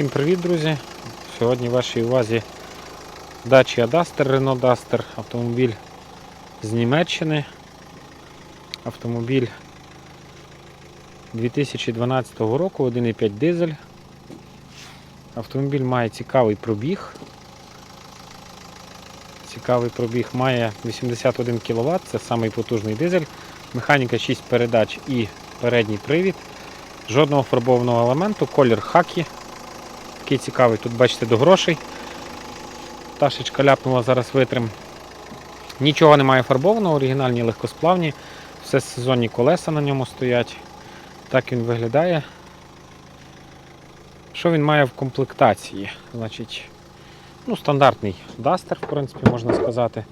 Всім привіт, друзі! Сьогодні в вашій увазі Dacia Duster, Renault Duster, автомобіль з Німеччини. Автомобіль 2012 року, 1,5 дизель. Автомобіль має цікавий пробіг. Цікавий пробіг має 81 кВт, це самий потужний дизель. Механіка 6 передач і передній привід. Жодного фарбованого елементу, колір хакі. Такий цікавий, тут бачите до грошей. Ташечка ляпнула, зараз витрим. Нічого немає фарбованого, оригінальні легкосплавні, все сезонні колеса на ньому стоять. Так він виглядає. Що він має в комплектації? Значить, ну, стандартний дастер, в принципі, можна сказати.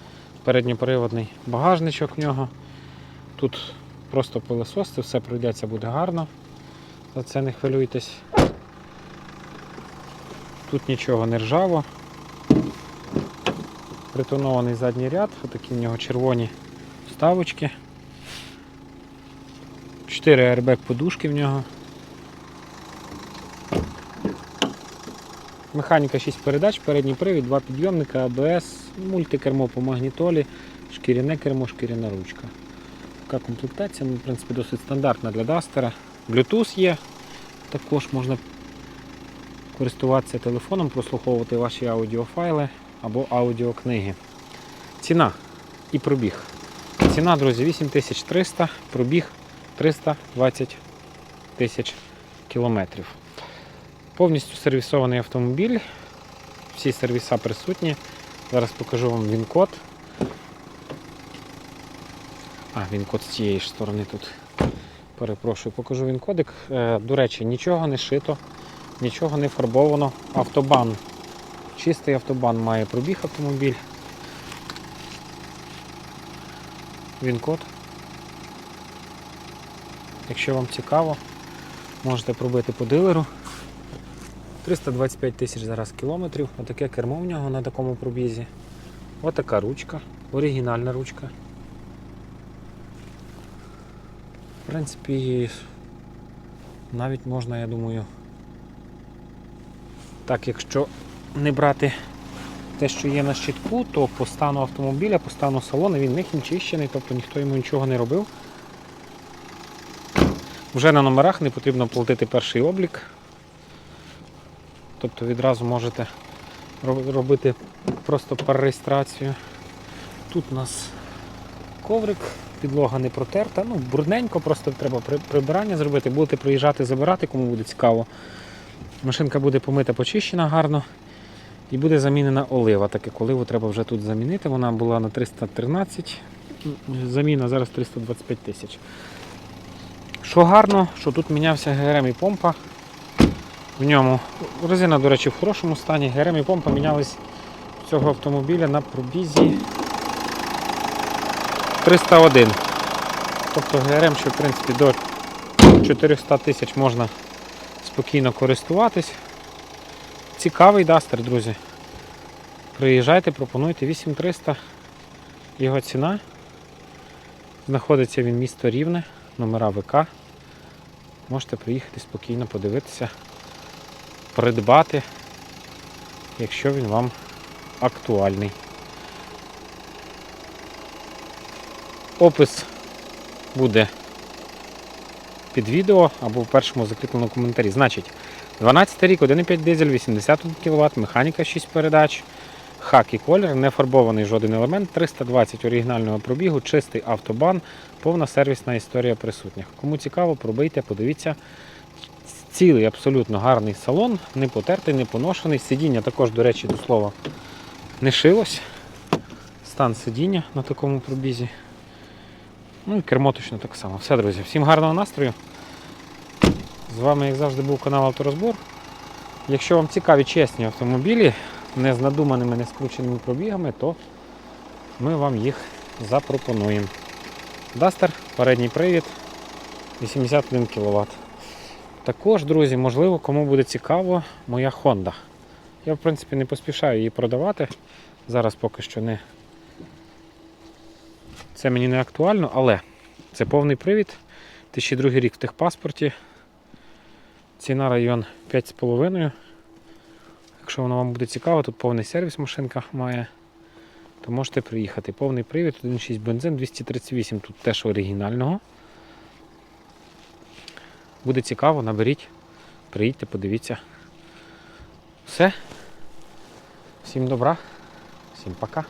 Передньоприводний багажничок в нього. Тут просто пилосос, все пройдеться буде гарно. За це не хвилюйтесь. Тут нічого не ржаво. Притонований задній ряд, отакі в нього червоні вставочки. 4 airbag подушки в нього. Механіка 6 передач, передній привід, 2 підйомника, АБС, мультикермо по магнітолі, шкіряне кермо, шкіряна ручка. Така комплектація, ну, в принципі, досить стандартна для Дастера. Bluetooth є, також можна користуватися телефоном, прослуховувати ваші аудіофайли або аудіокниги. Ціна і пробіг. Ціна, друзі, 8300, пробіг 320 тисяч кілометрів. Повністю сервісований автомобіль. Всі сервіса присутні. Зараз покажу вам він-код. А, він-код з цієї ж сторони тут. Перепрошую, покажу він-кодик. Е, До речі, нічого не шито, нічого не фарбовано. Автобан. Чистий автобан має пробіг автомобіль. Він-код. Якщо вам цікаво, можете пробити по дилеру. 325 тисяч зараз кілометрів. Отаке кермо в нього на такому пробізі. Отака ручка, оригінальна ручка. В принципі, навіть можна, я думаю, так, якщо не брати те, що є на щитку, то по стану автомобіля, по стану салону він не хімчищений, тобто ніхто йому нічого не робив. Вже на номерах не потрібно платити перший облік. Тобто відразу можете робити просто перереєстрацію. Тут у нас коврик, підлога не протерта, ну брудненько, просто треба прибирання зробити, будете приїжджати забирати, кому буде цікаво. Машинка буде помита, почищена гарно і буде замінена олива. Так як оливу треба вже тут замінити. Вона була на 313, заміна зараз 325 тисяч. Що гарно, що тут мінявся ГРМ і помпа. В ньому резина, до речі, в хорошому стані. ГРМ і помпа мінялись цього автомобіля на пробізі 301. Тобто ГРМ, що в принципі до 400 тисяч можна спокійно користуватись. Цікавий дастер, друзі. Приїжджайте, пропонуйте 8300. Його ціна. Знаходиться він місто Рівне, номера ВК. Можете приїхати спокійно подивитися, придбати, якщо він вам актуальний. Опис буде під відео або в першому закріпленому коментарі. Значить, 12 рік, 1,5 дизель, 81 кВт, механіка 6 передач, хак і колір, не фарбований жоден елемент, 320 оригінального пробігу, чистий автобан, повна сервісна історія присутніх. Кому цікаво, пробийте, подивіться. Цілий абсолютно гарний салон, не потертий, не поношений. Сидіння також, до речі, до слова, не шилось. Стан сидіння на такому пробізі. Ну і кермо точно так само. Все, друзі, всім гарного настрою. З вами, як завжди, був канал Авторозбор. Якщо вам цікаві чесні автомобілі, не з надуманими, не скрученими пробігами, то ми вам їх запропонуємо. Дастер, передній привід, 81 кВт. Також, друзі, можливо, кому буде цікаво, моя Honda. Я, в принципі, не поспішаю її продавати. Зараз поки що не. Це мені не актуально, але це повний привід. 2002 рік в техпаспорті. Ціна район 5,5. Якщо воно вам буде цікаво, тут повний сервіс машинка має, то можете приїхати. Повний привід, 1.6 бензин, 238 тут теж оригінального. Буде цікаво, наберіть, приїдьте, подивіться. Все. Всім добра, всім пока.